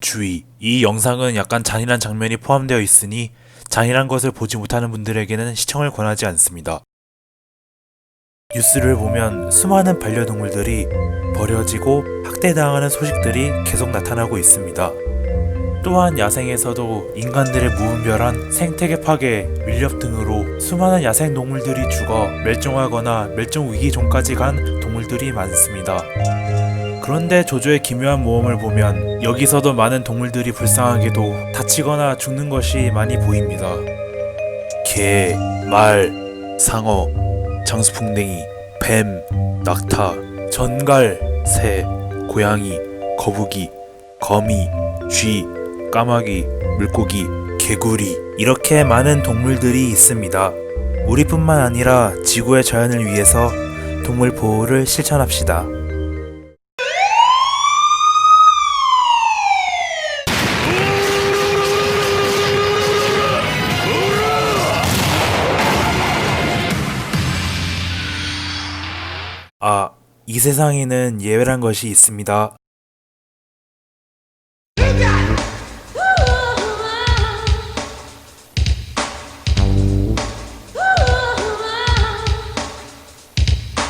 주의, 이 영상은 약간 잔인한 장면이 포함되어 있으니 잔인한 것을 보지 못하는 분들에게는 시청을 권하지 않습니다. 뉴스를 보면 수많은 반려동물들이 버려지고 학대당하는 소식들이 계속 나타나고 있습니다. 또한 야생에서도 인간들의 무분별한 생태계 파괴, 밀렵 등으로 수많은 야생 동물들이 죽어 멸종하거나 멸종 위기종까지 간 동물들이 많습니다. 그런데 조조의 기묘한 모험을 보면 여기서도 많은 동물들이 불쌍하게도 다치거나 죽는 것이 많이 보입니다. 개, 말, 상어, 장수풍뎅이, 뱀, 낙타, 전갈, 새, 고양이, 거북이, 거미, 쥐, 까마귀, 물고기, 개구리 이렇게 많은 동물들이 있습니다. 우리뿐만 아니라 지구의 자연을 위해서 동물 보호를 실천합시다. 아, 이 세상에는 예외란 것이 있습니다.